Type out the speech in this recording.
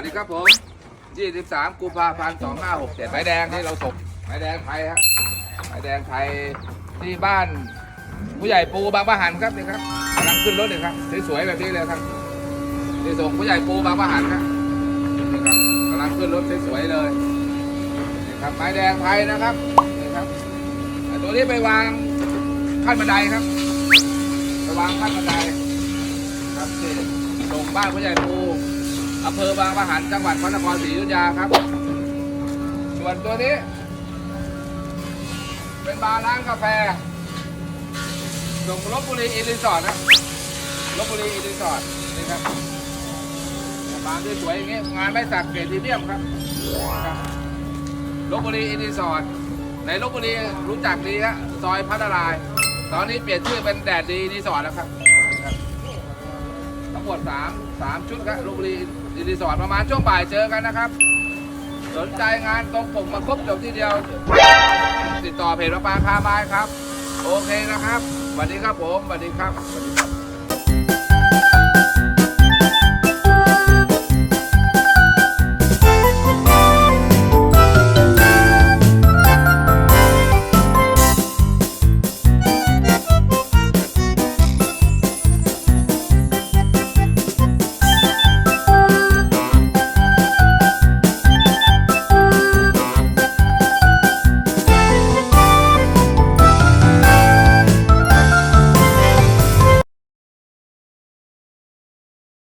วัสดีครับผม 23 กุมภาพันธ์ 2567ไม้แดงที่เราส่งไม้แดงไทยฮะไม้แดงไทยที่บ้านผู้ใหญ่ปูบางประหันครับนี่ครับกำลังขึ้นรถเลยครับสวยๆแบบนี้เลยครับที่ส่งผู้ใหญ่ปูบางประหันครับนี่ครับกำลังขึ้นรถสวยๆเลยนี่ครับไม้แดงไทยนะครับนี่ครับตัวนี้ไปวางขั้นบันไดครับไปวางขั้นบันไดครับส่งบ้านผู้ใหญ่ปู อำเภอบางประหันจังหวัดพระนครศรีอยุธยาครับ ส่วนตัวนี้ เป็นบาร์ร้านกาแฟส่งลบบุรีอีรีสอร์ทนะลบบุรีอีรีสอร์ทนี่ครับบาร์ที่สวยอย่างเงี้ยงานไม่สักเกรดพรีเมียมครับลบบุรีอีรีสอร์ทในลบบุรีรู้จักดีฮะซอยพัทลาย ตอนนี้เปลี่ยนชื่อเป็นแดดดีรีสอร์ทแล้วครับ มด3 3ชุดครับลบบุรีรีสอร์ทประมาณช่วงบ่ายเจอกันนะครับ สนใจงานตรงผมมาครบจบที่เดียว ติดต่อเพจประปาคาบายครับ โอเคนะครับสวัสดีครับผมสวัสดีครับสวัสดีครับ